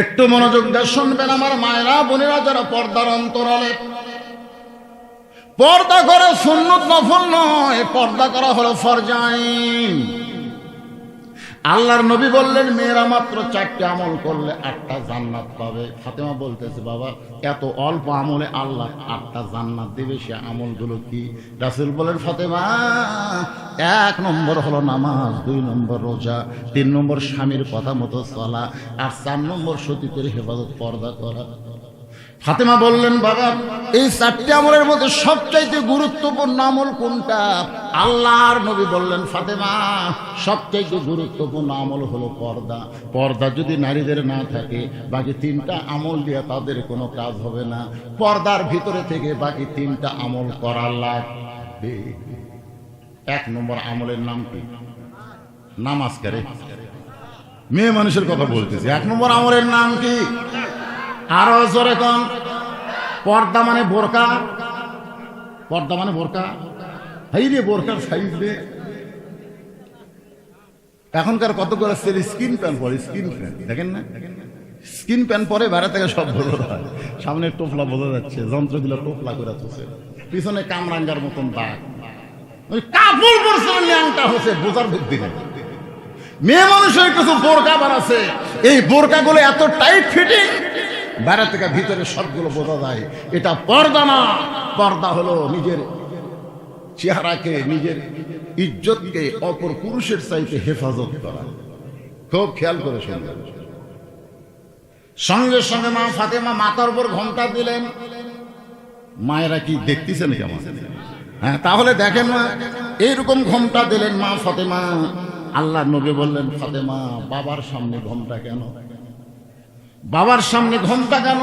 একটু মনোযোগ দিয়ে শুনবেন আমার মায়েরা, বোনেরা যারা পর্দার অন্তরালে। পর্দা করে সুন্নত নফল নয়, পর্দা করা হলো ফরজাইন আল্লাহর নবী বললেন, মেয়েরা মাত্র চারটে আমল করলে আটটা জান্নাত পাবে। ফাতেমা বলতেছে, বাবা, এত অল্প আমলে আল্লাহ আটটা জান্নাত দেবে, সে আমলগুলো কি? রাসুল বলেন, ফাতেমা, এক নম্বর হলো নামাজ, দুই নম্বর রোজা, তিন নম্বর স্বামীর কথা মতো চলা, আর চার নম্বর সতীতের হেফাজত পর্দা করা। ফাতেমা বললেন বাবা এই চারটি আমলের মধ্যে সবচাইতে গুরুত্বপূর্ণ আমল কোনটা? আল্লাহর নবী বললেন ফাতেমা সবচাইতে গুরুত্বপূর্ণ আমল হলো পর্দা। পর্দা যদি নারীদের না থাকে বাকি তিনটা আমল দিয়ে তাদের কোনো কাজ হবে না। পর্দার ভিতরে থেকে বাকি তিনটা আমল করা লাগবে এক নম্বর আমলের নাম কি? নামাজ করে মেয়ে মানুষের কথা বলতেছি। এক নম্বর আমলের নাম কি? আরও জোরে কন পর্দা মানে বোরকা। পর্দা মানে বোরকা। হাই রে, বোরকার সাইজ রে। এখনকার কতগুলো ছেলে স্কিন প্যান্ট পরে স্কিন প্যান্ট দেখেন না? স্কিন প্যান্ট পরে বাইরে থেকে সব বোঝা যায় সামনে টোপলা বোঝা যাচ্ছে যন্ত্র দিলে টোপলা করে তুলছে। পিছনে কামরাঙ্গার মতন দাগ। ওই কাপড় পরছে ল্যাংটা হচ্ছে, বোঝার বুদ্ধি নেই। মেয়ে মানুষের কিছু বোরকা বানাচ্ছে। এই বোরকাগুলো এত টাইট ফিটিং বাইরে থেকে ভিতরে সবগুলো বোঝা যায়, এটা পর্দা না। পর্দা হলো নিজের চেহারাকে, নিজের ইজ্জতকে অপর পুরুষের চাইতে হেফাজত করা। খুব খেয়াল করে শুনবেন। সঙ্গে সঙ্গে মা ফাতেমা মাথার উপর ঘণ্টা দিলেন। মায়েরা কি দেখতেছেন কেমন? হ্যাঁ তাহলে দেখেন মা, এইরকম ঘোমটা দিলেন মা ফাতেমা। আল্লাহ নবী বললেন, ফাতেমা, বাবার সামনে ঘোমটা কেন? বাবার সামনে ঘোমটা কেন?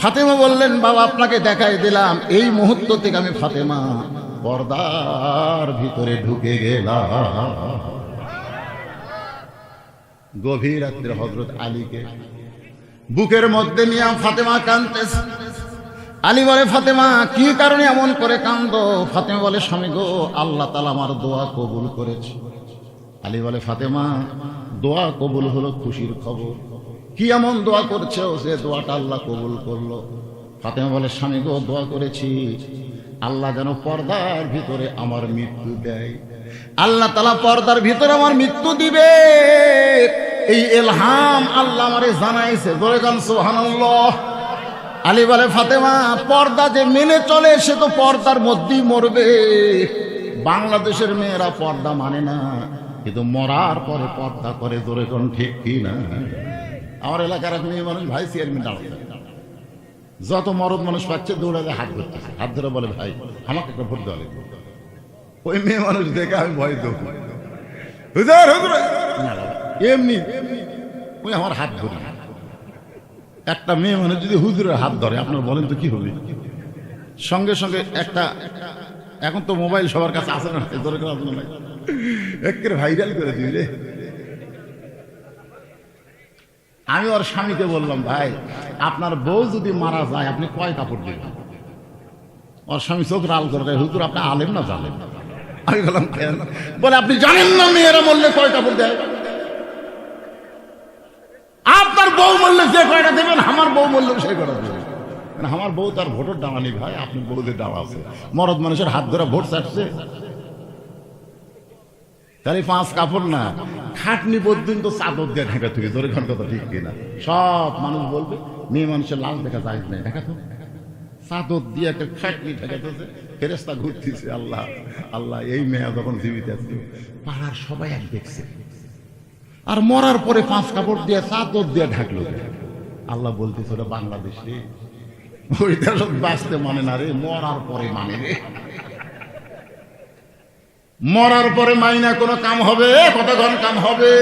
ফাতেমা বললেন, বাবা, আপনাকে দেখাই দিলাম, এই মুহূর্ত থেকে আমি ফাতেমা পর্দার ভিতরে ঢুকে গেলাম। গভীর রাত্রে হজরত আলীকে বুকের মধ্যে নিয়ে ফাতেমা কানতেছে আলী বলে, ফাতেমা, কি কারণে এমন করে কান্দ ফাতেমা বলে, স্বামী গো, আল্লাহ তালা আমার দোয়া কবুল করেছে। আলী বলে, ফাতেমা, দোয়া কবুল হলো খুশির খবর। কি এমন দোয়া করছে সে দোয়াটা আল্লাহ কবুল করল। ফাতেমা বলে, স্বামী গো, দোয়া করেছি। আল্লাহ যেন পর্দার ভিতরে আমার মৃত্যু দেয়। আল্লাহ তালা পর্দার ভিতরে আমার মৃত্যু দিবে। এই এলহাম আল্লাহ আমারে জানাইছে। বলে গান সোহানুল্লাহ আলী বলে, ফাতেমা, পর্দা যে মেনে চলে, সে তো পর্দার মধ্যেই মরবে। বাংলাদেশের মেয়েরা পর্দা মানে না, কিন্তু মরার পরে পর্দা করে, জোরে কোন ঠিক কি না আমার এলাকার এক মেয়ে মানুষ ভাই চেয়ারম্যান দাঁড়াতে যত মরদ মানুষ পাচ্ছে দৌড়াতে হাত ধরতেছে। হাত ধরে বলে, ভাই, আমাকে একটা ভোট দেওয়া লাগবে। ওই মেয়ে মানুষ দেখে আমি ভয় দেবো হুজুর এমনি। ওই আমার হাত ধরে। একটা মেয়ে মানুষ যদি হুজুরের হাত ধরে, আপনার বলেন তো কি হবে? সঙ্গে সঙ্গে একটা, এখন তো মোবাইল সবার কাছে আসে না ধরে করে না একের ভাইরাল করে রে। আমি ওর স্বামীকে বললাম, ভাই, আপনার বউ যদি মারা যায়, আপনি কয় কাপড় দিবেন? ওর স্বামী চোখ লাল করে হুজুর, আপনি আলেম না জানেন আমি বললাম বলে, আপনি জানেন না মেয়েরা মরলে কয় কাপড় দেয়? আপনার বউ মরলে যে কয়টা দেবেন, আমার বউ মরলে সে কয়টা দেবেন। মানে আমার বউ তার ভোটের ডামানি ভাই, আপনি বউদের ডালা আছে। মরদ মানুষের হাত ধরে ভোট চাটছে। তাহলে পাঁচ কাপড় না খাটনি পর্যন্ত চাদর দিয়ে ঢাকা তুই ধরে ঘর কথা ঠিক কিনা? সব মানুষ বলবে, মেয়ে মানুষের লাল দেখা যায় না দেখা তো। চাদর দিয়ে একটা খাটনি ঢেকাতেছে ফেরেস্তা ঘুরতেছে, আল্লাহ আল্লাহ, এই মেয়ে যখন জীবিত আছে, পাড়ার সবাই এক দেখছে। আর মরার পরে পাঁচ কাপড় দিয়ে চাদর দিয়ে ঢাকলো আল্লাহ বলতেছে, ওটা বাংলাদেশে ওইটা সব বাঁচতে মানে না রে, মরার পরে মানে রে। মরার পরে মাইনা কোনো কাম হবে, কতক্ষণ কাম হবে?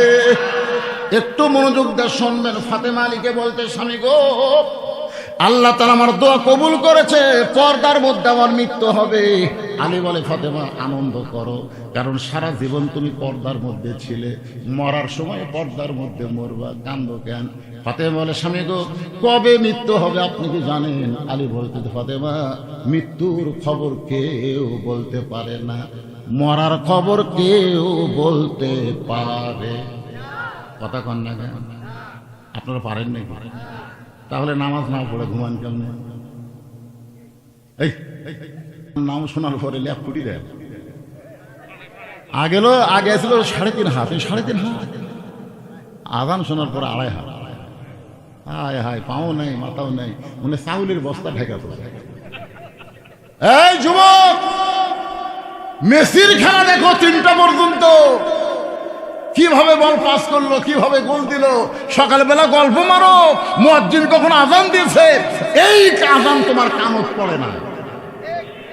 একটু মনোযোগ দিয়ে শুনবেন, ফাতেমা আলীকে বলতে, স্বামী গো, আল্লাহ তালা আমার দোয়া কবুল করেছে, পর্দার মধ্যে আমার মৃত্যু হবে। আলী বলে, ফাতেমা, আনন্দ করো, কারণ সারা জীবন তুমি পর্দার মধ্যে ছিলে। মরার সময় পর্দার মধ্যে মরবা, কান্দ কেন? ফাতেমা বলে, স্বামী গো, কবে মৃত্যু হবে আপনি কি জানেন? আলী বলতে, ফাতেমা, মৃত্যুর খবর কেউ বলতে পারে না। মরার খবর কেউ বলতে পারে। কথা কন না কেন? আপনারা পারেন নাই? পারেন তাহলে নামাজ না পড়ে ঘুমান কেমনে এই নাম শোনার পরে ল্যাপ ফুটি দেয় আগেল আগে ছিল সাড়ে তিন হাত, এই সাড়ে তিন হাত। আজান শোনার পরে আড়াই হাত। হায় হায়, পাও নাই, মাথাও নাই। মানে চাউলের বস্তা ঢেকা তো এই, যুবক! মেসির খেলা দেখো তিনটা পর্যন্ত। কীভাবে বল পাস করল, কীভাবে গোল দিল, সকালবেলা গল্প মারো, মুয়াজ্জিন কখন আজান দিয়েছে, এই আজান তোমার কামত পড়ে না।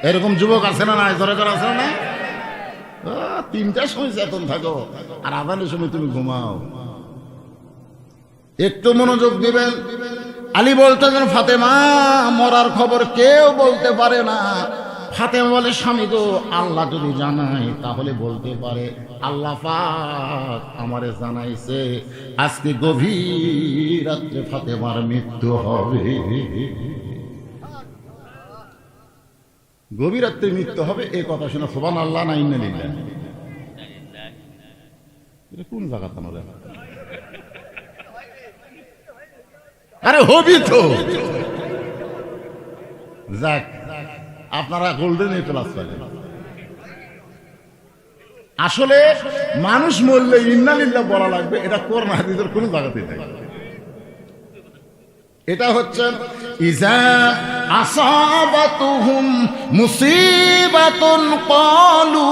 এরকম যুবক আছে না নাই? দরকার আছে না তিনটার সময় চেতন থাকো, আর আজানের সময় তুমি ঘুমাও। একটু মনোযোগ দিবেন। আলী বলতেছেন, ফাতেমা, মরার খবর কেউ বলতে পারে না। ফাতেমা বলে, স্বামী গো, আল্লাহ যদি জানায়, তাহলে বলতে পারে, আল্লাহ পাক আমারে জানাইছে, আজকে গভীর রাত্রে ফাতেমার মৃত্যু হবে। গভীর রাত্রে মৃত্যু হবে এই কথা শুনে সোবান আল্লাহ না ইন্না লিল্লাহ। এটা কোন জায়গা তোমার? আরে হবি তো। যাক আপনারা গোল্ডেন এ প্লাস পাবেন আসলে মানুষ মরলে ইন্নালিল্লাহ বলা লাগবে, এটা করোনা হাদিসের কোনো জায়গাতেই নাই। এটা হচ্ছে, ইজা আসাবাতুহুম মুসিবাতুন ক্বালু,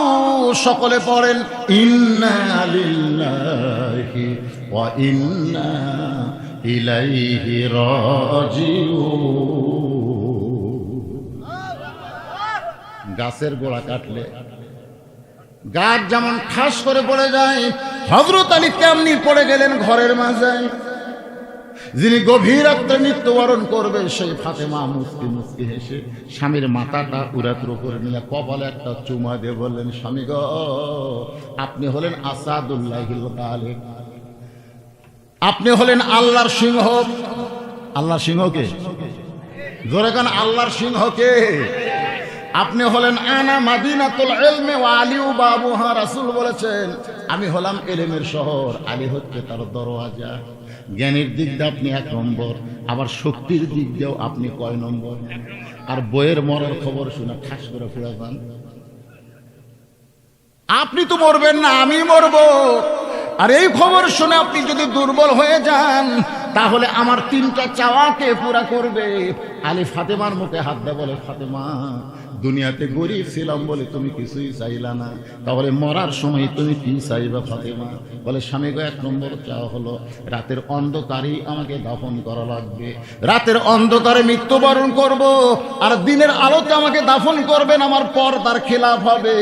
সকলে পড়েন, ইন্না লিল্লাহি ওয়া ইন্না ইলাইহি রাজিউন। গাছের গোড়া কাটলে। গাছ যেমন ঠাস করে পড়ে যায় হজরত আলী কেমনি পড়ে গেলেন ঘরের মাঝে। যিনি গভীর রাত্রে মৃত্যুবরণ করবে, সেই ফাতেমা মুস্কি মুস্কি হেসে স্বামীর মাথাটা উড়াতুর করে নিয়ে কপালে একটা চুমা দিয়ে বললেন, স্বামী গ, আপনি হলেন আসাদুল্লাহ আপনি হলেন আল্লাহর সিংহ। আল্লাহর সিংহকে জোরে কান, আল্লাহর সিংহকে আপনি হলেন আনা মাদিনাতুল ওয়া আলিউ বাবুহা রাসূল বলেছেন, আমি হলাম এলেমের শহর, আলী হচ্ছে তার দরওয়াজা। জ্ঞানের দিক দিয়ে আপনি এক নম্বর, আবার শক্তির দিক দিয়েও আপনি কয় নম্বর। আর বইয়ের মরার খবর শুনে ঠাস করে ফিরে যান। আপনি তো মরবেন না, আমি মরব। আর এই খবর শুনে আপনি যদি দুর্বল হয়ে যান, তাহলে আমার তিনটা চাওয়াকে পুরা করবে। আলী ফাতেমার মুখে হাত দেয় বলে, ফাতেমা দুনিয়াতে গরিব ছিলাম বলে তুমি কিছুই চাইলা না। তাহলে মরার সময় তুমি কি চাইবা, ফাতেমা? বলে, স্বামী গো, এক নম্বর চাওয়া হলো, রাতের অন্ধকারেই আমাকে দাফন করা লাগবে। রাতের অন্ধকারে মৃত্যুবরণ করব, আর দিনের আলোতে আমাকে দাফন করবেন আমার পর তার খেলাফ হবে।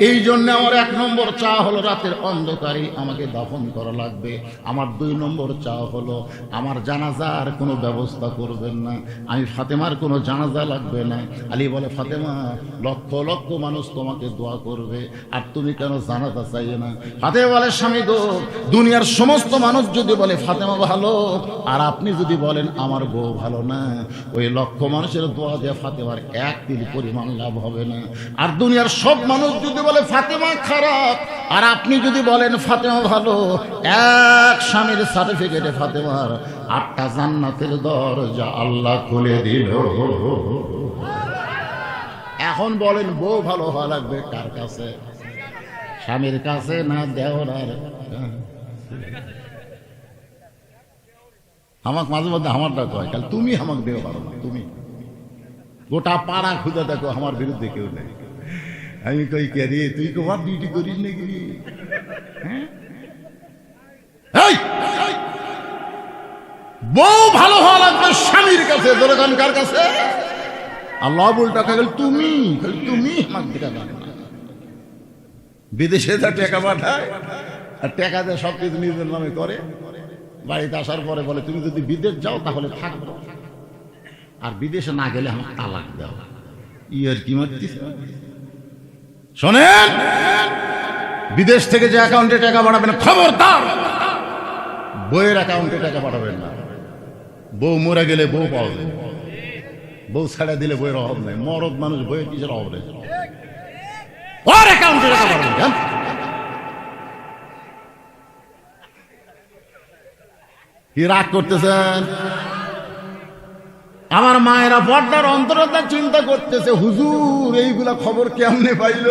এই জন্য আমার এক নম্বর চা হলো, রাতের অন্ধকারে আমাকে দাফন করা লাগবে। আমার দুই নম্বর চা হলো, আমার জানাজার কোনো ব্যবস্থা করবেন না। আমি ফাতেমার কোনো জানাজা লাগবে না। আলী বলে, ফাতেমা লক্ষ লক্ষ মানুষ তোমাকে দোয়া করবে। আর তুমি কেন জানাজা চাইয়ে না? ফাতেমা বলে, স্বামী গো, দুনিয়ার সমস্ত মানুষ যদি বলে, ফাতেমা ভালো আর আপনি যদি বলেন, আমার বউ ভালো না ওই লক্ষ মানুষের দোয়া দিয়ে ফাতেমার এক তিল পরিমাণ লাভ হবে না। আর দুনিয়ার সব মানুষ যদি বলে, ফাতেমা খারাপ আর আপনি যদি বলেন, ফাতেমা ভালো এক স্বামীর সার্টিফিকেটে ফাতেমার আটটা জান্নাতের দরজা আল্লাহ খুলে দিল। এখন বলেন বউ ভালো হওয়া লাগবে কার কাছে? স্বামীর কাছে না দেওয়ার আমাকে মাঝে মধ্যে আমারটা কয় কাল তুমি আমাকে দেও পারো না, তুমি। গোটা পাড়া খুঁজে দেখো আমার বিরুদ্ধে কেউ নেই। আমি কই, কে রে, তুই তোমার ডিউটি করিস নাকি? হ্যাঁ? বউ ভালো হওয়া লাগবে স্বামীর কাছে দোকান কার কাছে? আল্লাহ বলটা গেল তুমি তুমি। বিদেশে যা টাকা পাঠায়, আর টাকা দিয়ে সব কিছু নিজের নামে করে, বাড়িতে আসার পরে বলে, তুমি যদি বিদেশ যাও, তাহলে থাকব। আর বিদেশে না গেলে আমার তালাক দাও ইয়ার কি মারতিস? শোনেন, বিদেশ থেকে যে অ্যাকাউন্টে টাকা পাঠাবেন, খবরদার। বইয়ের অ্যাকাউন্টে টাকা পাঠাবেন না। বউ মরে গেলে বউ পাওয়া যায়। বউ ছাড়া দিলে বইয়ের অভাব নেই মরদ মানুষ বইয়ের কিসের অভাব নেই ওর অ্যাকাউন্টে টাকা পাঠাবেন জান? কি রাগ করতেছেন? আমার মায়েরা পর্দার অন্তরতা চিন্তা করতেছে হুজুর এইগুলা খবর কেমনে পাইল?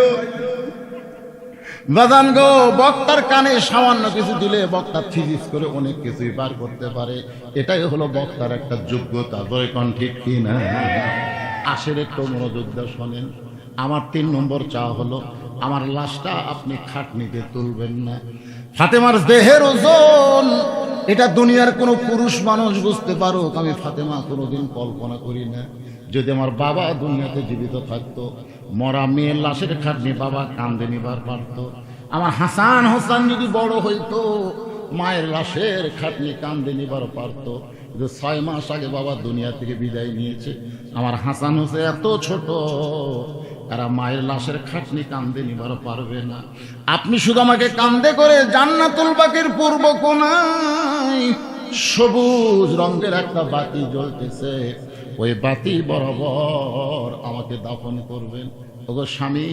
বাজান গো, বক্তার কানে সামান্য কিছু দিলে বক্তা থিজিস করে অনেক কিছুই পার করতে পারে। এটাই হলো বক্তার একটা যোগ্যতা। দয় কন ঠিক কি না আসের একটু মনোযোগ দিয়ে শোনেন। আমার তিন নম্বর চা হলো, আমার লাশটা আপনি খাটনিতে তুলবেন না। ফাতেমার দেহের ওজন, এটা দুনিয়ার কোনো পুরুষ মানুষ বুঝতে পারুক, আমি ফাতেমা কোনোদিন কল্পনা করি না। যদি আমার বাবা দুনিয়াতে জীবিত থাকতো মরা মেয়ের লাশের খাটনি বাবা কান্দে নিবার পারত। আমার হাসান হোসান যদি বড় হইতো, মায়ের লাশের খাটনি কান্দে নিবার পারত। কিন্তু ছয় মাস আগে বাবা দুনিয়া থেকে বিদায় নিয়েছে। আমার হাসান হোসেন এত ছোট, তারা মায়ের লাশের খাটনি কান্দে নিবার পারবে না। আপনি শুধু আমাকে কান্দে করে জান্নাতুল বাকের পূর্ব কোনায় সবুজ রঙের একটা বাতি জ্বলতেছে। ওই বাতি বরাবর আমাকে দাফন করবেন। ওগো স্বামী,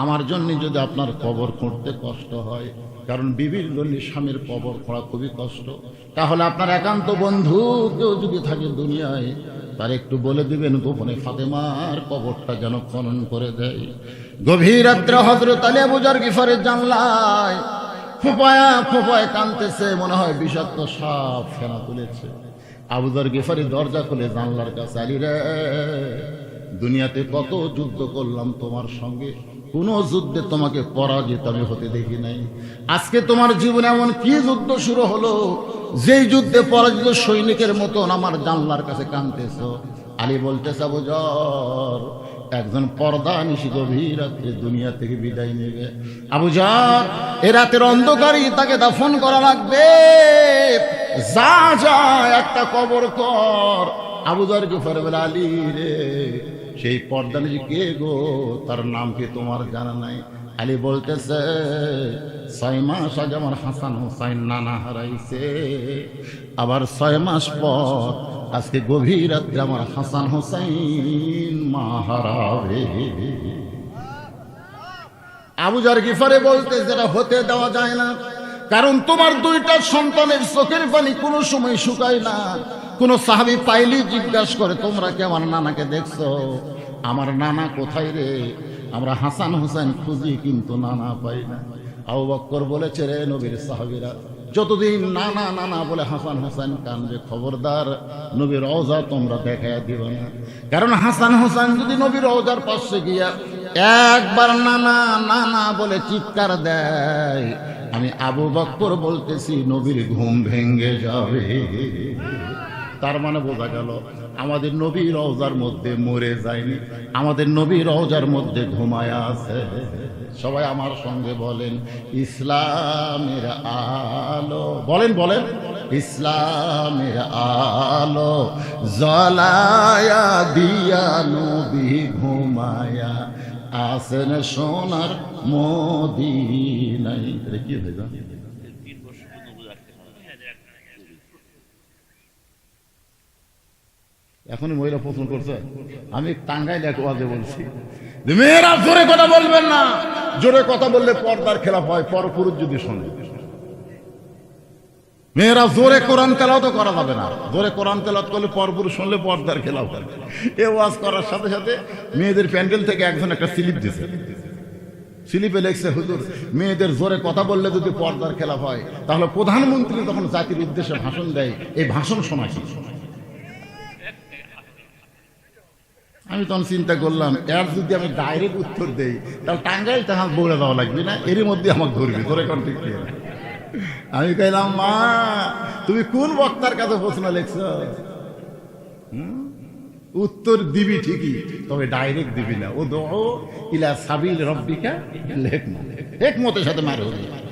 আমার জন্য যদি আপনার কবর করতে কষ্ট হয়, কারণ বিবির জন্য স্বামীর কবর করা খুবই কষ্ট, তাহলে আপনার একান্ত বন্ধু কেউ যদি থাকে দুনিয়ায়, তার একটু বলে দিবেন, গোপনে ফাতেমার কবরটা যেন খনন করে দেয়। গভীর রাত্রে হজরত আলী আবুজার গিফারের জানলায় ফোপায়া ফোপায় কানতেছে মনে হয় বিষাক্ত সাপ ফেনা তুলেছে। আবুদার গেফারি দরজা খুলে জানলার কাছে আলী রে, দুনিয়াতে কত যুদ্ধ করলাম তোমার সঙ্গে, কোনো যুদ্ধে তোমাকে পরাজিত আমি হতে দেখি নাই। আজকে তোমার জীবনে এমন কি যুদ্ধ শুরু হলো? যেই যুদ্ধে পরাজিত সৈনিকের মতন আমার জানলার কাছে কানতেছ আলী বলতেছে আবুজর একজন পর্দা নিশি গভীর রাত্রে দুনিয়া থেকে বিদায় নেবে। আবুজার এ রাতের অন্ধকারই তাকে দাফন করা লাগবে। যা যা, একটা কবর কর। আবুজার গেফার বলে, আলী রে, সেই পর্দা নিশি কে গো? তার নাম কি তোমার জানা নাই? আলী বলতেছে, ছয় মাস আগে আমার হাসান হুসাইন নানা হারাইছে। আবার ছয় মাস পর আজকে গভীর রাত্রে আমার হাসান হুসাইন আবুজার গিফারে বলতে যেটা হতে দেওয়া যায় না, কারণ তোমার দুইটা সন্তানের চোখের পানি কোনো সময় শুকায় না। কোন সাহাবি পাইলি জিজ্ঞাসা করে, তোমরা কি আমার নানাকে দেখছ? আমার নানা কোথায় রে? আমরা হাসান হোসেন খুঁজি কিন্তু নানা পাই না। আবু বক্কর বলেছে, রে নবীর সাহাবিরা যতদিন না না নানা বলে হাসান হাসান কানবে খবরদার, নবীর রওজা তোমরা দেখায় দিব না। কারণ হাসান হাসান যদি নবীর রওজার পাশে গিয়া একবার না না না বলে চিৎকার দেয়, আমি আবু বক্কর বলতেছি, নবীর ঘুম ভেঙ্গে যাবে। তার মানে বোঝা গেল আমাদের নবী রওজার মধ্যে মরে যায়নি, আমাদের নবী রওজার মধ্যে ঘুমায় আছে। সবাই আমার সঙ্গে বলেন, ইসলামের আলো, বলেন বলেন। ইসলামের আলো জলায়া দিয়া নবী ঘুমায়া আসেন সোনার মোদি নাই কি হয়ে যায় এখনই মহিলা প্রশ্ন করছে, আমি টাঙ্গাইল এক ওয়াজে বলছি। মেয়েরা জোরে কথা বলবেন না। জোরে কথা বললে পর্দার খেলাফ হয়, পরপুরুষ যদি শোনে। মেয়েরা জোরে কোরআন তেলাও তো করা যাবে না। জোরে কোরআন তেলাত করলে পরপুরুষ শুনলে পর্দার খেলাও হবে এ ওয়াজ করার সাথে সাথে মেয়েদের প্যান্ডেল থেকে একজন একটা স্লিপ দিছে। স্লিপে লেখছে, হুজুর, মেয়েদের জোরে কথা বললে যদি পর্দার খেলাফ হয়, তাহলে প্রধানমন্ত্রী যখন জাতির উদ্দেশ্যে ভাষণ দেয়, এই ভাষণ শোনা কি? আমি তখন চিন্তা করলাম, এর যদি আমি ডাইরেক্ট উত্তর দেই, তাহলে টাঙ্গাইল তাহার বলে দেওয়া লাগবে না, এরই মধ্যে আমাকে ধরবি কোন ঠিক আমি কইলাম, মা, তুমি কোন বক্তার কাছে প্রশ্ন লেখছ? উত্তর দিবি ঠিকই, তবে ডাইরেক্ট দিবি না। ও দো ইলা সাবিল রব্বিকা লেখ হেকমতের সাথে মার। হয়ে